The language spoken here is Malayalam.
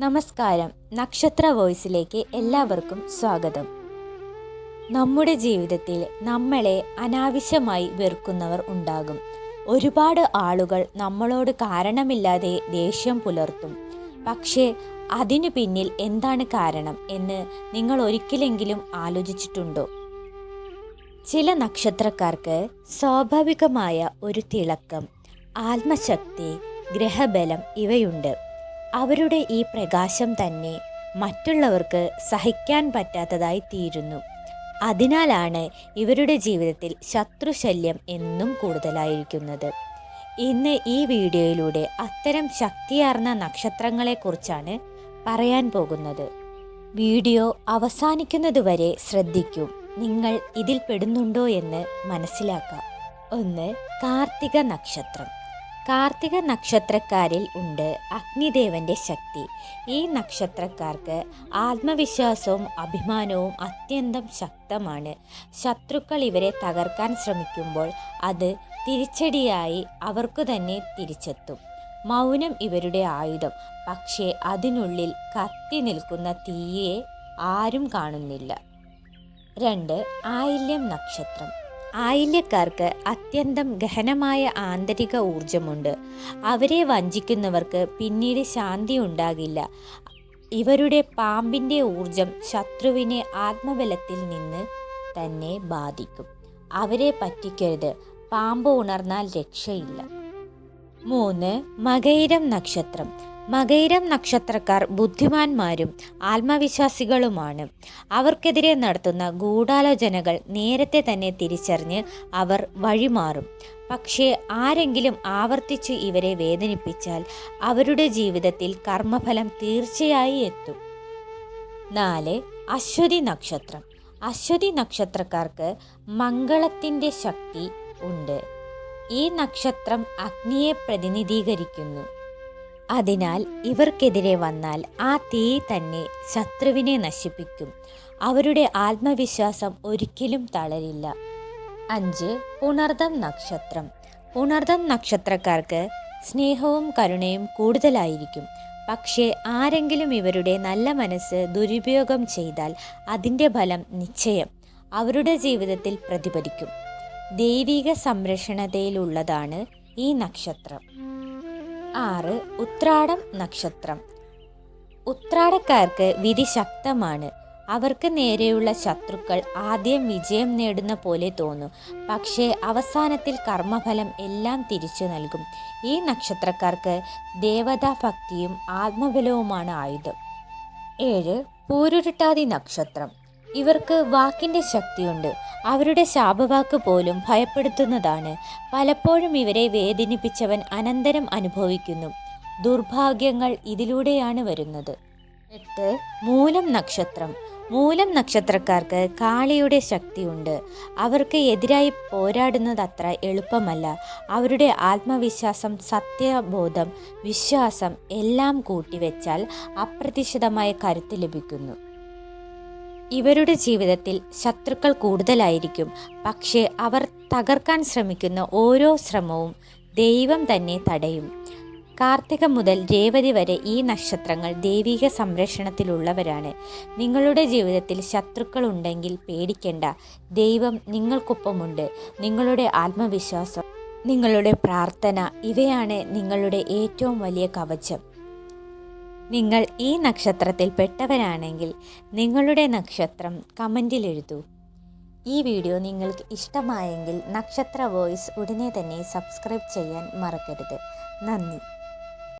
നമസ്കാരം. നക്ഷത്ര വോയിസിലേക്ക് എല്ലാവർക്കും സ്വാഗതം. നമ്മുടെ ജീവിതത്തിൽ നമ്മളെ അനാവശ്യമായി വെറുക്കുന്നവർ ഉണ്ടാകും. ഒരുപാട് ആളുകൾ നമ്മളോട് കാരണമില്ലാതെ ദേഷ്യം പുലർത്തും. പക്ഷേ അതിനു പിന്നിൽ എന്താണ് കാരണം എന്ന് നിങ്ങൾ ഒരിക്കലെങ്കിലും ആലോചിച്ചിട്ടുണ്ടോ? ചില നക്ഷത്രക്കാർക്ക് സ്വാഭാവികമായ ഒരു തിളക്കം ആത്മശക്തി ഗ്രഹബലം ഇവയുണ്ട്. അവരുടെ ഈ പ്രകാശം തന്നെ മറ്റുള്ളവർക്ക് സഹിക്കാൻ പറ്റാത്തതായി തീരുന്നു. അതിനാലാണ് ഇവരുടെ ജീവിതത്തിൽ ശത്രുശല്യം എന്നും കൂടുതലായിരിക്കുന്നത്. ഇന്ന് ഈ വീഡിയോയിലൂടെ അത്തരം ശക്തിയാർന്ന നക്ഷത്രങ്ങളെക്കുറിച്ചാണ് പറയാൻ പോകുന്നത്. വീഡിയോ അവസാനിക്കുന്നതുവരെ ശ്രദ്ധിക്കും. നിങ്ങൾ ഇതിൽ പെടുന്നുണ്ടോ എന്ന് മനസ്സിലാക്കാം. ഒന്ന് കാർത്തിക നക്ഷത്രം. കാർത്തിക നക്ഷത്രക്കാരിൽ ഉണ്ട് അഗ്നിദേവന്റെ ശക്തി. ഈ നക്ഷത്രക്കാർക്ക് ആത്മവിശ്വാസവും അഭിമാനവും അത്യന്തം ശക്തമാണ്. ശത്രുക്കൾ ഇവരെ തകർക്കാൻ ശ്രമിക്കുമ്പോൾ അത് തിരിച്ചടിയായി അവർക്കു തന്നെ തിരിച്ചെത്തും. മൗനം ഇവരുടെ ആയുധം. പക്ഷേ അതിനുള്ളിൽ കത്തി നിൽക്കുന്ന തീയെ ആരും കാണുന്നില്ല. രണ്ട് ആയില്യം നക്ഷത്രം. ആയില്യക്കാർക്ക് അത്യന്തം ഗഹനമായ ആന്തരിക ഊർജമുണ്ട് അവരെ വഞ്ചിക്കുന്നവർക്ക് പിന്നീട് ശാന്തി ഉണ്ടാകില്ല. ഇവരുടെ പാമ്പിന്റെ ഊർജം ശത്രുവിനെ ആത്മബലത്തിൽ നിന്ന് തന്നെ ബാധിക്കും. അവരെ പറ്റിക്കരുത്. പാമ്പ് ഉണർന്നാൽ രക്ഷയില്ല. മൂന്ന് മകയിരം നക്ഷത്രം. മകയിരം നക്ഷത്രക്കാർ ബുദ്ധിമാന്മാരും ആത്മവിശ്വാസികളുമാണ്. അവർക്കെതിരെ നടത്തുന്ന ഗൂഢാലോചനകൾ നേരത്തെ തന്നെ തിരിച്ചറിഞ്ഞ് അവർ വഴിമാറും. പക്ഷേ ആരെങ്കിലും ആവർത്തിച്ച് ഇവരെ വേദനിപ്പിച്ചാൽ അവരുടെ ജീവിതത്തിൽ കർമ്മഫലം തീർച്ചയായി എത്തും. നാല് അശ്വതി നക്ഷത്രം. അശ്വതി നക്ഷത്രക്കാർക്ക് മംഗളത്തിന്റെ ശക്തി ഉണ്ട്. ഈ നക്ഷത്രം അഗ്നിയെ പ്രതിനിധീകരിക്കുന്നു. അതിനാൽ ഇവർക്കെതിരെ വന്നാൽ ആ തീ തന്നെ ശത്രുവിനെ നശിപ്പിക്കും. അവരുടെ ആത്മവിശ്വാസം ഒരിക്കലും തളരില്ല. അഞ്ച് പുണർദം നക്ഷത്രം. പുണർദം നക്ഷത്രക്കാർക്ക് സ്നേഹവും കരുണയും കൂടുതലായിരിക്കും. പക്ഷേ ആരെങ്കിലും ഇവരുടെ നല്ല മനസ്സ് ദുരുപയോഗം ചെയ്താൽ അതിന്റെ ഫലം നിശ്ചയം. അവരുടെ ജീവിതത്തിൽ പ്രതിഫലിക്കും. ദൈവിക സംരക്ഷണതയിലുള്ളതാണ് ഈ നക്ഷത്രം. ആറ് ഉത്രാടം നക്ഷത്രം. ഉത്രാടക്കാർക്ക് വിധി ശക്തമാണ്. അവർക്ക് നേരെയുള്ള ശത്രുക്കൾ ആദ്യം വിജയം നേടുന്ന പോലെ തോന്നും. പക്ഷേ അവസാനത്തിൽ കർമ്മഫലം എല്ലാം തിരിച്ചു നൽകും. ഈ നക്ഷത്രക്കാർക്ക് ദേവതാഭക്തിയും ആത്മബലവുമാണ് ആയുധം. ഏഴ് പൂരുരുട്ടാതി നക്ഷത്രം. ഇവർക്ക് വാക്കിന്റെ ശക്തിയുണ്ട്. അവരുടെ ശാപവാക്ക് പോലും ഭയപ്പെടുത്തുന്നതാണ്. പലപ്പോഴും ഇവരെ വേദനിപ്പിച്ചവൻ അനന്തരം അനുഭവിക്കുന്നു. ദുർഭാഗ്യങ്ങൾ ഇതിലൂടെയാണ് വരുന്നത്. എട്ട്. മൂലം നക്ഷത്രം. മൂലം നക്ഷത്രക്കാർക്ക് കാളിയുടെ ശക്തിയുണ്ട്. അവർക്ക് എതിരായി പോരാടുന്നത് അത്ര എളുപ്പമല്ല. അവരുടെ ആത്മവിശ്വാസം സത്യബോധം വിശ്വാസം എല്ലാം കൂട്ടിവെച്ചാൽ അപ്രതീക്ഷിതമായ കരുത്ത് ലഭിക്കുന്നു. ഇവരുടെ ജീവിതത്തിൽ ശത്രുക്കൾ കൂടുതലായിരിക്കും. പക്ഷേ അവർ തകർക്കാൻ ശ്രമിക്കുന്ന ഓരോ ശ്രമവും ദൈവം തന്നെ തടയും. കാർത്തിക മുതൽ രേവതി വരെ ഈ നക്ഷത്രങ്ങൾ ദൈവിക സംരക്ഷണത്തിലുള്ളവരാണ്. നിങ്ങളുടെ ജീവിതത്തിൽ ശത്രുക്കൾ ഉണ്ടെങ്കിൽ പേടിക്കേണ്ട. ദൈവം നിങ്ങൾക്കൊപ്പമുണ്ട്. നിങ്ങളുടെ ആത്മവിശ്വാസം നിങ്ങളുടെ പ്രാർത്ഥന ഇവയാണ് നിങ്ങളുടെ ഏറ്റവും വലിയ കവചം. നിങ്ങൾ ഈ നക്ഷത്രത്തിൽ പെട്ടവരാണെങ്കിൽ നിങ്ങളുടെ നക്ഷത്രം കമന്റിൽ എഴുതൂ. ഈ വീഡിയോ നിങ്ങൾക്ക് ഇഷ്ടമായെങ്കിൽ നക്ഷത്ര വോയിസ് ഉടനെ തന്നെ സബ്സ്ക്രൈബ് ചെയ്യാൻ മറക്കരുത്. നന്ദി.